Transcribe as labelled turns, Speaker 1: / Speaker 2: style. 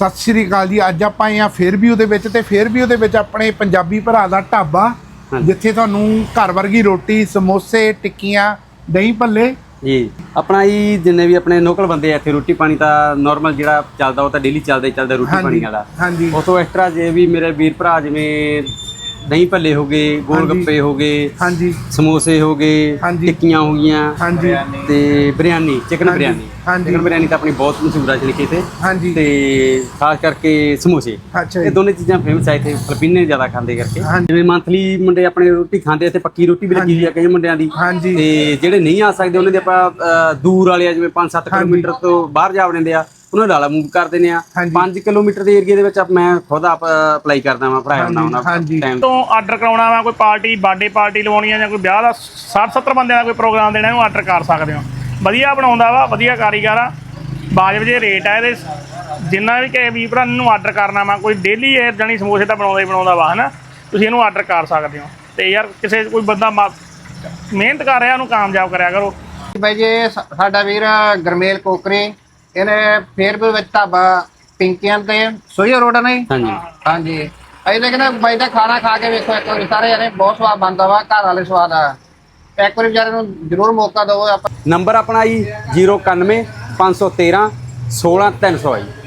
Speaker 1: ਸਤਿ ਸ਼੍ਰੀ ਅਕਾਲ ਜੀ। ਅੱਜ ਆਪਾਂ ਆਏ ਆ ਫੇਰ ਵੀ ਉਹਦੇ ਵਿੱਚ ਤੇ ਫੇਰ ਵੀ ਉਹਦੇ ਵਿੱਚ ਆਪਣੇ ਪੰਜਾਬੀ ਭਰਾ ਦਾ ਢਾਬਾ। ਜਿੱਥੇ ਤੁਹਾਨੂੰ ਘਰ ਵਰਗੀ ਰੋਟੀ ਸਮੋਸੇ ਟਿੱਕੀਆਂ ਦਹੀਂ ਭੱਲੇ।
Speaker 2: ਜੀ। ਆਪਣਾ ਜੀ ਜਿੰਨੇ ਵੀ ਆਪਣੇ ਲੋਕਲ ਬੰਦੇ ਆ ਇੱਥੇ ਰੋਟੀ ਪਾਣੀ ਤਾਂ ਨਾਰਮਲ ਜਿਹੜਾ ਚੱਲਦਾ ਉਹ ਤਾਂ ਡੇਲੀ ਚੱਲਦਾ ਹੀ ਚੱਲਦਾ ਰੋਟੀ ਪਾਣੀ ਵਾਲਾ।
Speaker 1: ਹਾਂਜੀ।
Speaker 2: ਉਸ ਤੋਂ ਐਕਸਟਰਾ ਜੇ ਵੀ ਮੇਰੇ ਵੀਰ ਭਰਾ ਜਿਵੇਂ ਦਹੀਂ ਭੱਲੇ ਹੋ ਗਏ ਗੋਲ। ਗੱਪੇ ਹੋ ਗਏ
Speaker 1: ਹਾਂਜੀ।
Speaker 2: ਸਮੋਸੇ ਹੋ ਗਏ। ਟਿੱਕੀਆਂ ਹੋ ਗਈਆਂ
Speaker 1: ਹਾਂਜੀ।
Speaker 2: ਤੇ ਬਿਰਿਆਨੀ ਚਿਕਨ। ਬਿਰਿਆਨੀ।
Speaker 1: ਹਾਂਜੀ।
Speaker 2: ਚਿਕਨ ਬਿਰਿਆਨੀ ਤਾਂ ਆਪਣੀ ਬਹੁਤ ਮਸ਼ਹੂਰ ਆ ਜਨਕੀ ਤੇ
Speaker 1: ਹਾਂਜੀ।
Speaker 2: ਤੇ ਖਾਸ ਕਰਕੇ ਸਮੋਸੇ। ਇਹ ਦੋਨੇ ਚੀਜ਼ਾਂ ਫੇਮਸ ਆ ਇੱਥੇ ਫਿਲੀਪੀਨੇ ਜ਼ਿਆਦਾ ਖਾਂਦੇ ਕਰਕੇ। ਜਿਵੇਂ ਮੰਥਲੀ ਮੁੰਡੇ ਆਪਣੇ ਰੋਟੀ ਖਾਂਦੇ ਇੱਥੇ ਪੱਕੀ ਰੋਟੀ ਵੀ ਲੱਗੀ ਹੋਈ ਆ ਕਈ ਮੁੰਡਿਆਂ ਦੀ।
Speaker 1: ਹਾਂਜੀ।
Speaker 2: ਤੇ ਜਿਹੜੇ ਨਹੀਂ ਆ ਸਕਦੇ ਉਹਨਾਂ ਦੇ ਆਪਾਂ ਦੂਰ ਵਾਲੇ ਆ ਜਿਵੇਂ 5-7 ਕਿਲੋਮੀਟਰ ਤੋਂ ਬਾਹਰ ਜਾ ਵੜਦੇ ਆ। ਉਹਨਾਂ ਨੂੰ ਡਾਲਾ ਮੂਵ ਕਰ ਦਿੰਦੇ ਆ।
Speaker 1: ਹਾਂਜੀ।
Speaker 2: 5 ਕਿਲੋਮੀਟਰ ਦੇ ਏਰੀਆ ਦੇ ਵਿੱਚ ਆਪ- ਮੈਂ ਖੁਦ ਆਪ ਅਪਲਾਈ ਕਰਦਾ ਵਾਂ ਪੜਾਇਆ ਹੁੰਦਾ ਉਹਨਾਂ। ਟਾਈਮ
Speaker 3: ਤੋਂ ਆਰਡਰ ਕਰਾਉਣਾ ਵਾ ਕੋਈ ਪਾਰਟੀ ਬਰਥਡੇ ਪਾਰਟੀ ਲਵਾਉਣੀ ਆ ਜਾਂ ਕੋਈ ਵਿਆਹ ਦਾ 60 70 ਬੰਦਿਆਂ ਦਾ ਕੋਈ ਪ੍ਰੋਗਰਾਮ ਦੇਣਾ ਇਹਨੂੰ ਆਰਡਰ ਕਰ ਸਕਦੇ ਹੋ। ਵਧੀਆ ਬਣਾਉਂਦਾ ਵਾ ਵਧੀਆ ਕਾਰੀਗਰ ਆ। ਬਾਜਬ ਜੇ ਰੇਟ ਆ ਇਹਦੇ ਜਿੰਨਾ ਵੀ ਕਿਸੇ ਵੀ ਭਰਾ ਨੂੰ ਆਰਡਰ ਕਰਨਾ ਵਾ ਕੋਈ ਡੇਲੀ ਇਹ ਜਾਨੀ ਸਮੋਸੇ ਤਾਂ ਬਣਾਉਂਦਾ ਹੀ ਬਣਾਉਂਦਾ ਵਾ ਹਨਾ? ਤੁਸੀਂ ਇਹਨੂੰ ਆਰਡਰ ਕਰ ਸਕਦੇ ਹੋ। ਤੇ ਯਾਰ ਕਿਸੇ ਕੋਈ ਬੰਦਾ ਮਿਹਨਤ ਕਰ ਰਿਹਾ ਉਹਨੂੰ ਕਾਮਯਾਬ ਕਰਿਆ ਕਰੋ।
Speaker 4: ਬਾਈ ਜੀ ਸਾਡਾ ਵੀਰ ਗਰਮੇਲ ਕੋਕਰੀ। ਇਹਨੇ ਫੇਰਪੁਰ ਵਿੱਚ ਢਾਬਾ ਪਿੰਕੀਆਂ ਤੇ ਸੋਈਆ ਰੋਡ ਨਹੀਂ
Speaker 2: ਹਾਂਜੀ।
Speaker 4: ਹਾਂਜੀ। ਅਸੀਂ ਤਾਂ ਕਹਿੰਦੇ ਬਾਈ ਦਾ ਖਾਣਾ ਖਾ ਕੇ ਵੇਖੋ ਇੱਕ ਵਾਰੀ ਸਾਰੇ ਜਣੇ ਬਹੁਤ ਸਵਾਦ ਬਣਦਾ ਵਾ ਘਰ ਵਾਲੇ ਸਵਾਦ ਆ। ਇੱਕ ਵਾਰੀ ਵਿਚਾਰੇ ਨੂੰ ਜ਼ਰੂਰ ਮੌਕਾ ਦਿਓ ਆਪਾਂ
Speaker 2: ਨੰਬਰ ਆਪਣਾ ਜੀ 091 513 16300 ਜੀ।